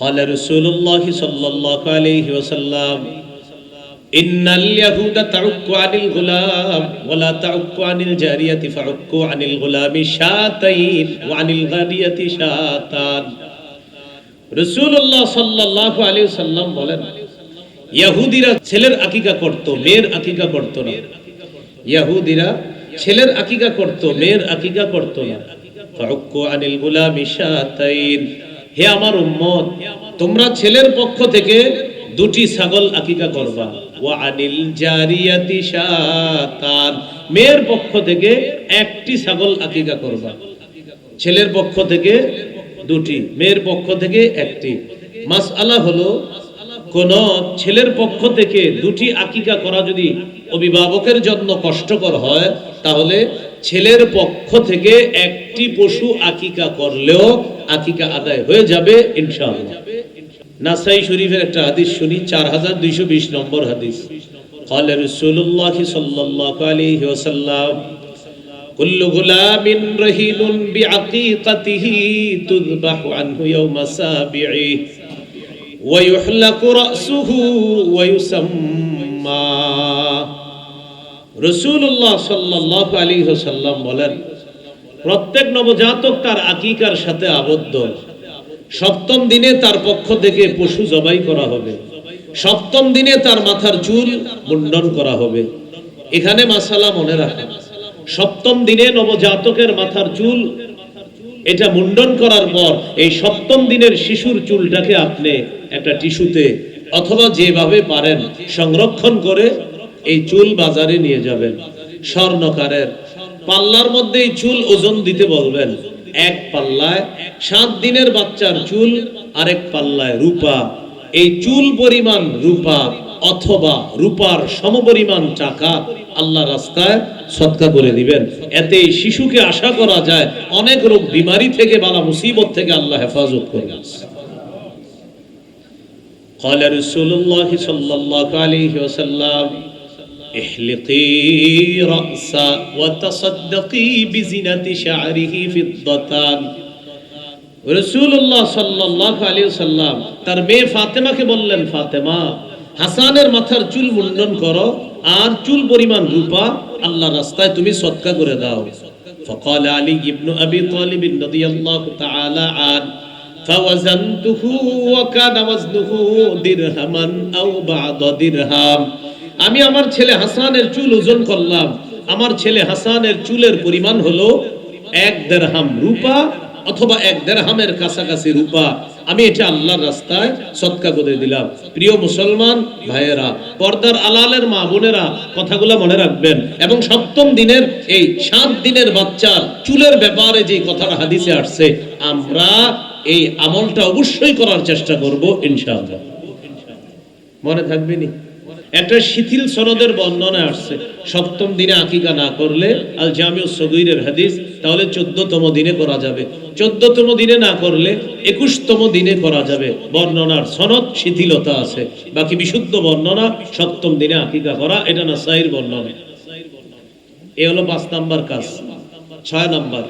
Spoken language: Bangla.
قال رسول الله صلى الله عليه وسلم إن اليهود تعك عن الغلام ولا تعك عن الجارية فعكوا عن الغلام شاتين وعن الغارية شاتان রসুল্লাহ সাল্লাহ আলী সাল্লাম বলেন ইয়াহুদিরা ছেলের আকিকা করত মেয়ের আকিকা করত না ইয়াহুদিরা ছেলের আকিকা করত মেয়ের আকিকা করত না ফাউক্কু আনিল গুলামি শাতাইন হে আমার উম্মত, তোমরা ছেলের পক্ষ থেকে দুটি ছাগল আকিকা করবা। ওয়া আনিল জারিয়াতি শাতান, মেয়ের পক্ষ থেকে একটি ছাগল আকিকা করবা। ছেলের পক্ষ থেকে দুটি, মেয়ের পক্ষ থেকে একটি। মাস আলা হলো, কোন ছেলের পক্ষ থেকে দুটি আকিকা করা যদি অভিভাবকের জন্য কষ্টকর হয়, তাহলে ছেলের পক্ষ থেকে একটি পশু আকিকা করলেও আকিকা আদায় হয়ে যাবে ইনশাআল্লাহ নাসাই শরীফের একটা হাদিস শুনি চার হাজার দুইশো বিশ নম্বর হাদিস قال رسول الله صلى الله عليه وسلم كل غلام رهين بعقيقته تذبح عنه يوم سابعه ويحلق رأسه ويسمى রসুল্লাহ সাল্লাহ আলী সাল্লাম বলেন প্রত্যেক নবজাতক তার আকিকার সাথে আবদ্ধ। সপ্তম দিনে তার পক্ষ থেকে পশু জবাই করা হবে। সপ্তম দিনে তার মাথার চুল মুন্ডন করা হবে। এখানে মাসালা মনে রাখা। সপ্তম দিনে নবজাতকের মাথার চুল এটা মুন্ডন করার পর এই সপ্তম দিনের শিশুর চুলটাকে আপনি একটা টিস্যুতে অথবা যেভাবে পারেন সংরক্ষণ করে এই চুল বাজারে নিয়ে যাবেন। স্বর্ণকারের পাল্লার মধ্যে এই চুল ওজন দিতে বলবেন এক পাল্লায় সাত দিনের বাচ্চার চুল আরেক পাল্লায় রূপা এই চুল পরিমাণ রূপা অথবা রূপার সমপরিমাণ টাকা আল্লাহ রাস্তায় সৎকা করে দিবেন এতে এই শিশুকে আশা করা যায় অনেক রোগ বিমারি থেকে বালা মুসিবত থেকে আল্লাহ হেফাজত করবে قال رسول الله صلى الله عليه وسلم احلقي رأسا وتصدقي بزنة شعره فضة রসুল্লাহ সাল্লাহ আলী সাল্লাম তার মেয়ে ফাতেমাকে বললেন ফাতেমা হাসানের মাথার চুল মুন্ডন করো আর চুল পরিমাণ রূপা আল্লাহ রাস্তায় তুমি সৎকা করে দাও فقال علي بن ابي طالب رضي الله تعالى عنه فوزنته وكان وزنه درهما او بعض درهم আমি আমার ছেলে হাসানের চুল ওজন করলাম। আমার ছেলে হাসানের চুলের পরিমাণ হলো এক দেড়হাম রূপা অথবা এক দেড়হামের কাছাকাছি রূপা। আমি এটা আল্লাহর রাস্তায় সৎকা করে দিলাম। প্রিয় মুসলমান ভাইয়েরা, পর্দার আলালের মা বোনেরা, কথাগুলো মনে রাখবেন। এবং সপ্তম দিনের এই সাত দিনের বাচ্চার চুলের ব্যাপারে যে কথাটা হাদিসে আসছে, আমরা এই আমলটা অবশ্যই করার চেষ্টা করব, ইনশাআল্লাহ। মনে থাকবে নি? একটা শিথিল সনদের বর্ণনা আসছে, সপ্তম দিনে আকিকা না করলে আল জামিউ সগীরের হাদিস তাহলে চোদ্দতম দিনে করা যাবে। চোদ্দতম দিনে না করলে একুশতম দিনে করা যাবে। বর্ণনার সনদ শিথিলতা আছে। বাকি বিশুদ্ধ বর্ণনা সপ্তম দিনে আকিকা করা, এটা না সাইর বর্ণনা। এ হলো পাঁচ নাম্বার কাজ, ছয় নাম্বার।